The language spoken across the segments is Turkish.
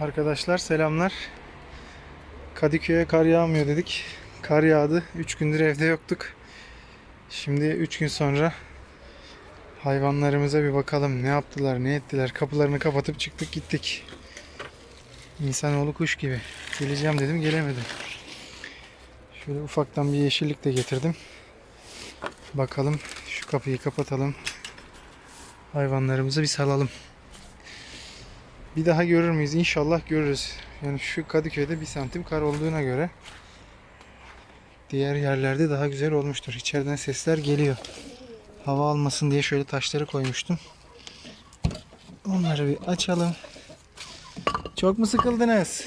Arkadaşlar selamlar. Kadıköy'e kar yağmıyor dedik. Kar yağdı. 3 gündür evde yoktuk. Şimdi 3 gün sonra hayvanlarımıza bir bakalım. Ne yaptılar, ne ettiler. Kapılarını kapatıp çıktık gittik. İnsanoğlu kuş gibi. Geleceğim dedim gelemedim. Şöyle ufaktan bir yeşillik de getirdim. Bakalım şu kapıyı kapatalım. Hayvanlarımızı bir salalım. Bir daha görür müyüz? İnşallah görürüz. Yani şu Kadıköy'de bir santim kar olduğuna göre diğer yerlerde daha güzel olmuştur. İçeriden sesler geliyor. Hava almasın diye şöyle taşları koymuştum. Onları bir açalım. Çok mu sıkıldınız?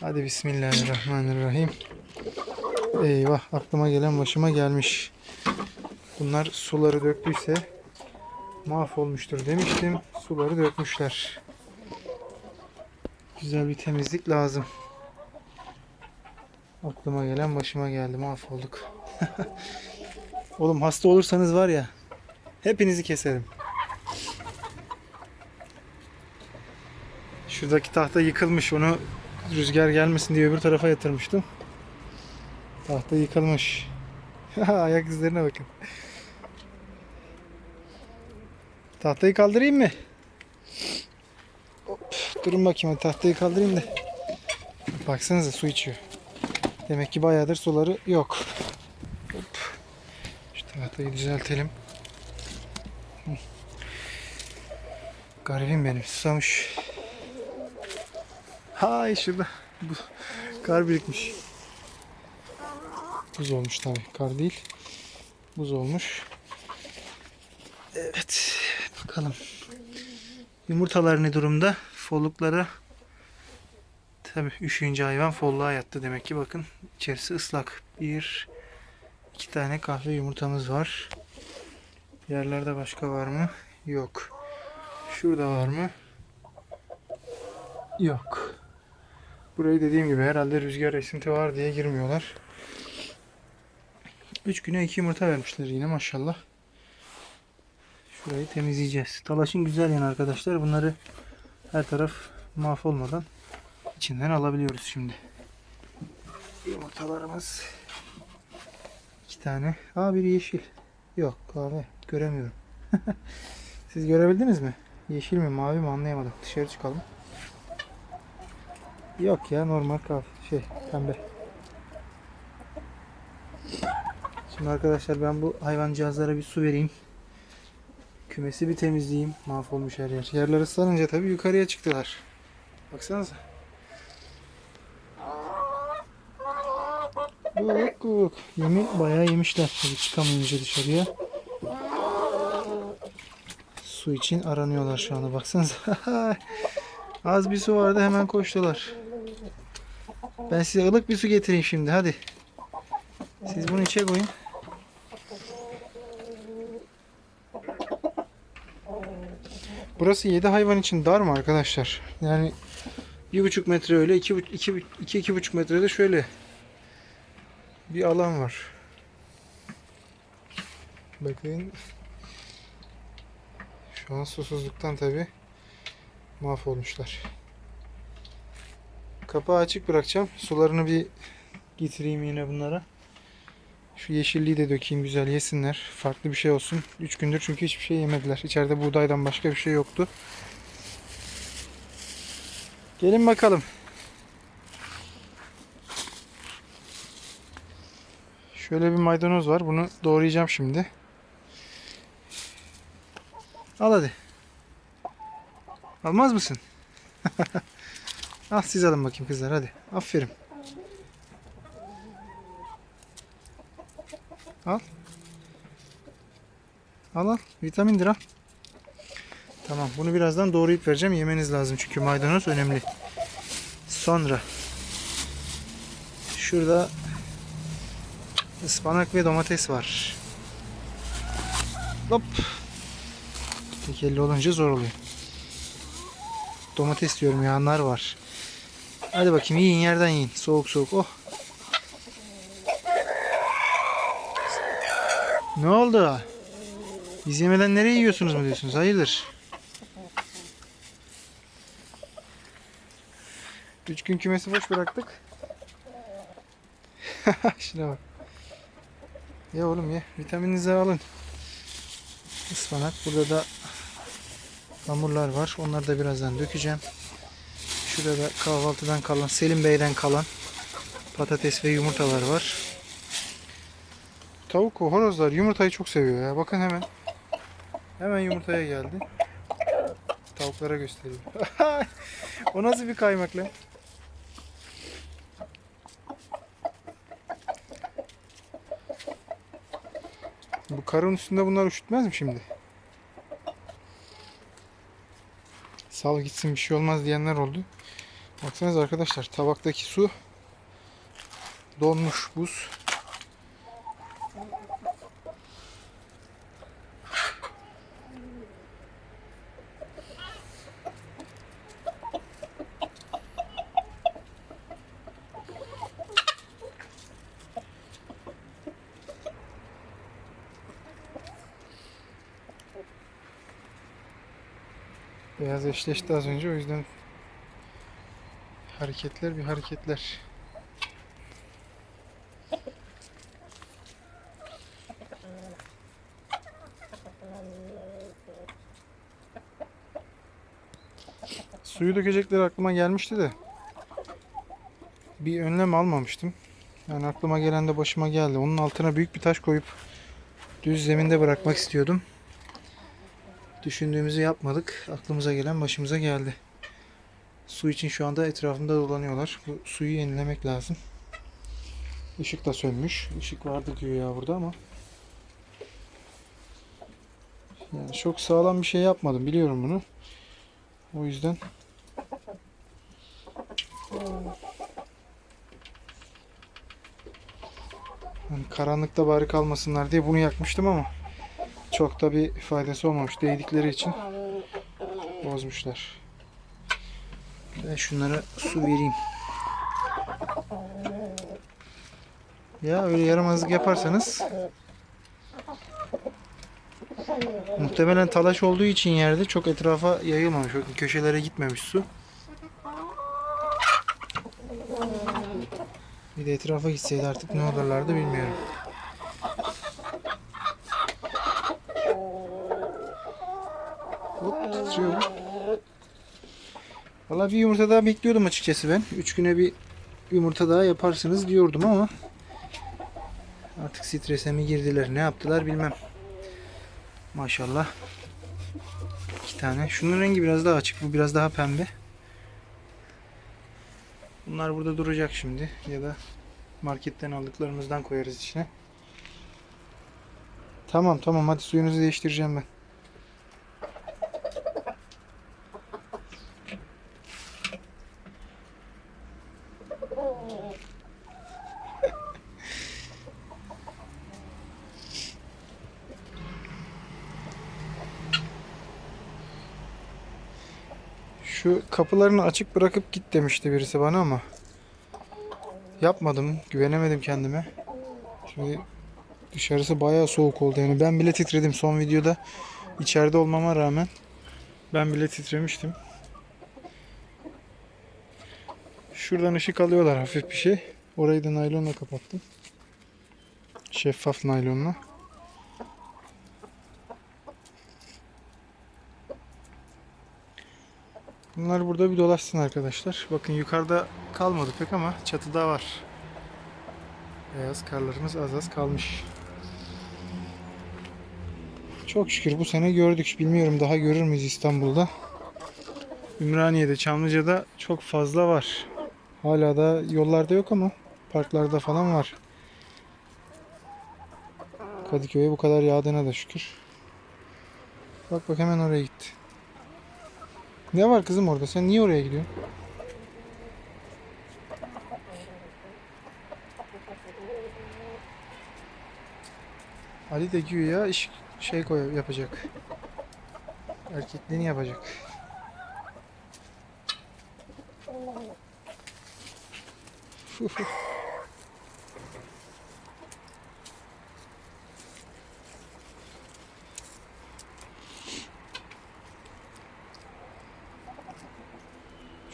Hadi Bismillahirrahmanirrahim. Eyvah aklıma gelen başıma gelmiş. Bunlar suları döktüyse mahvolmuştur demiştim. Suları dökmüşler. Güzel bir temizlik lazım. Aklıma gelen başıma geldi. Mahvolduk. Oğlum hasta olursanız var ya hepinizi keserim. Şuradaki tahta yıkılmış. Onu rüzgar gelmesin diye öbür tarafa yatırmıştım. Tahta yıkılmış. Ayak izlerine bakın. Tahtayı kaldırayım mı? Durun bakayım tahtayı kaldırayım da. Baksanıza su içiyor. Demek ki bayağıdır suları yok. Hop. Şu tahtayı düzeltelim. Garibim benim susamış. Hay şurada. Bu kar birikmiş. Buz olmuş tabii. Kar değil. Buz olmuş. Evet. Bakalım. Yumurtalar ne durumda? Folluklara tabi üşüyünce hayvan folluğa yattı demek ki bakın içerisi ıslak. Bir iki tane kahve yumurtamız var. Yerlerde başka var mı? Yok. Şurada var mı? Yok. Burayı dediğim gibi herhalde rüzgar esinti var diye girmiyorlar. 3 güne 2 yumurta vermişler yine maşallah. Şurayı temizleyeceğiz. Talaşın güzel yanı arkadaşlar. Bunları her taraf mahvolmadan içinden alabiliyoruz şimdi. Yumurtalarımız iki tane. Aa biri yeşil. Yok kahve. Göremiyorum. Siz görebildiniz mi? Yeşil mi mavi mi anlayamadım. Dışarı çıkalım. Yok ya normal kahve. Şey pembe. Şimdi arkadaşlar ben bu hayvancağızlara bir su vereyim. Kümesi bir temizleyeyim. Mahvolmuş her yer. Yerler ıslanınca tabii yukarıya çıktılar. Baksanıza. Bak bak. Yemi bayağı yemişler. Çıkamayınca dışarıya. Su için aranıyorlar şu anda. Baksanıza. Az bir su vardı hemen koştular. Ben size ılık bir su getireyim şimdi. Hadi. Siz bunu içe koyun. Burası 7 hayvan için dar mı arkadaşlar? Yani bir buçuk metre öyle, iki, bu- iki, iki, iki buçuk metrede şöyle bir alan var. Bakın. Şu an susuzluktan tabi mahvolmuşlar. Kapağı açık bırakacağım. Sularını bir getireyim yine bunlara. Şu yeşilliği de dökeyim güzel yesinler. Farklı bir şey olsun. 3 gündür çünkü hiçbir şey yemediler. İçeride buğdaydan başka bir şey yoktu. Gelin bakalım. Şöyle bir maydanoz var. Bunu doğrayacağım şimdi. Al hadi. Almaz mısın? Al siz alın bakayım kızlar hadi. Aferin. Al. Al al. Vitamindir al. Tamam. Bunu birazdan doğrayıp vereceğim. Yemeniz lazım çünkü maydanoz önemli. Sonra şurada ıspanak ve domates var. Hop. Tek elle olunca zor oluyor. Domates diyorum ya nar var. Hadi bakayım yiyin yerden yiyin. Soğuk soğuk. Oh. Ne oldu? Biz yemeden nereye yiyorsunuz mu diyorsunuz? Hayırdır? Üç gün kümesi boş bıraktık. Şuna bak. Ye oğlum ye. Vitamininizi alın. Ispanak. Burada da hamurlar var. Onları da birazdan dökeceğim. Şurada da kahvaltıdan kalan, Selim Bey'den kalan patates ve yumurtalar var. Tavuk o horozlar yumurtayı çok seviyor ya. Bakın hemen. Hemen yumurtaya geldi. Tavuklara gösteriyor. o nasıl bir kaymak lan? Bu karın üstünde bunlar üşütmez mi şimdi? Sal gitsin bir şey olmaz diyenler oldu. Baksanıza arkadaşlar tabaktaki su donmuş buz. Beyaz eşleşti az önce o yüzden hareketler bir hareketler. Suyu dökecekleri aklıma gelmişti de bir önlem almamıştım. Yani aklıma gelen de başıma geldi. Onun altına büyük bir taş koyup düz zeminde bırakmak istiyordum. Düşündüğümüzü yapmadık. Aklımıza gelen başımıza geldi. Su için şu anda etrafımda dolanıyorlar. Bu suyu yenilemek lazım. Işık da sönmüş. Işık vardı güya burada ama. Yani çok sağlam bir şey yapmadım. Biliyorum bunu. O yüzden Yani karanlıkta bari kalmasınlar diye bunu yakmıştım ama çok da bir faydası olmamış. Değdikleri için bozmuşlar. Ben şunlara su vereyim. Ya öyle yaramazlık yaparsanız muhtemelen talaş olduğu için yerde çok etrafa yayılmamış. Köşelere gitmemiş su. Bir de etrafa gitseydi artık ne olurlardı bilmiyorum. Hop titriyor. Valla bir yumurta daha bekliyordum açıkçası ben. Üç güne bir yumurta daha yaparsınız diyordum ama artık strese mi girdiler ne yaptılar bilmem. Maşallah. İki tane. Şunun rengi biraz daha açık. Bu biraz daha pembe. Bunlar burada duracak şimdi. Ya da marketten aldıklarımızdan koyarız içine. Tamam tamam hadi suyunuzu değiştireceğim ben. Şu kapılarını açık bırakıp git demişti birisi bana ama yapmadım. Güvenemedim kendime. Şimdi dışarısı bayağı soğuk oldu. Yani ben bile titredim son videoda. içeride olmama rağmen ben bile titremiştim. Şuradan ışık alıyorlar hafif bir şey. Orayı da naylonla kapattım. Şeffaf naylonla. Bunlar burada bir dolaşsın arkadaşlar. Bakın yukarıda kalmadı pek ama çatıda var. Beyaz karlarımız az az kalmış. Çok şükür bu sene gördük. Bilmiyorum daha görür müyüz İstanbul'da. Ümraniye'de, Çamlıca'da çok fazla var. Hala da yollarda yok ama parklarda falan var. Kadıköy'e bu kadar yağdığına da şükür. Bak bak hemen oraya gitti. Ne var kızım orada? Sen niye oraya gidiyorsun? Ali de güya iş şey koy yapacak. Erkekliğini yapacak.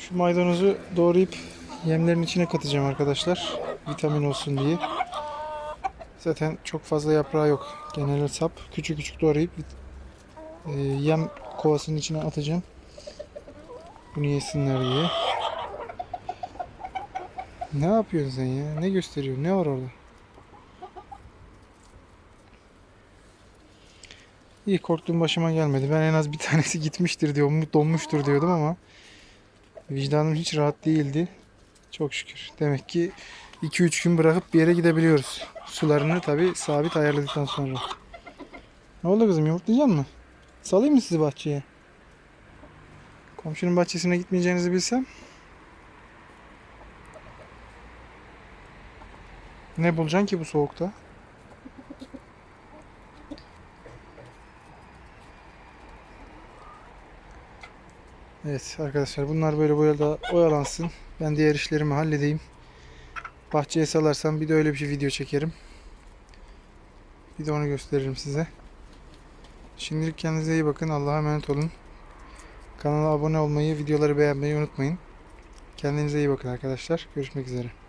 Şu maydanozu doğrayıp yemlerin içine katacağım arkadaşlar. Vitamin olsun diye. Zaten çok fazla yaprağı yok. Genel sap. Küçük küçük doğrayıp e, yem kovasının içine atacağım. Bunu yesinler diye. Ne yapıyorsun sen ya? Ne gösteriyor? Ne var orada? İyi korktuğum başıma gelmedi. Ben en az bir tanesi gitmiştir diyorum, donmuştur diyordum ama vicdanım hiç rahat değildi. Çok şükür. Demek ki 2-3 gün bırakıp bir yere gidebiliyoruz. Sularını tabi sabit ayarladıktan sonra. Ne oldu kızım yumurtlayacak mı? Salayım mı sizi bahçeye? Komşunun bahçesine gitmeyeceğinizi bilsem. Ne bulacaksın ki bu soğukta? Evet arkadaşlar bunlar böyle boyada oyalansın. Ben diğer işlerimi halledeyim. Bahçeye salarsam bir de öyle bir şey video çekerim. Bir de onu gösteririm size. Şimdilik kendinize iyi bakın. Allah'a emanet olun. Kanala abone olmayı, videoları beğenmeyi unutmayın. Kendinize iyi bakın arkadaşlar. Görüşmek üzere.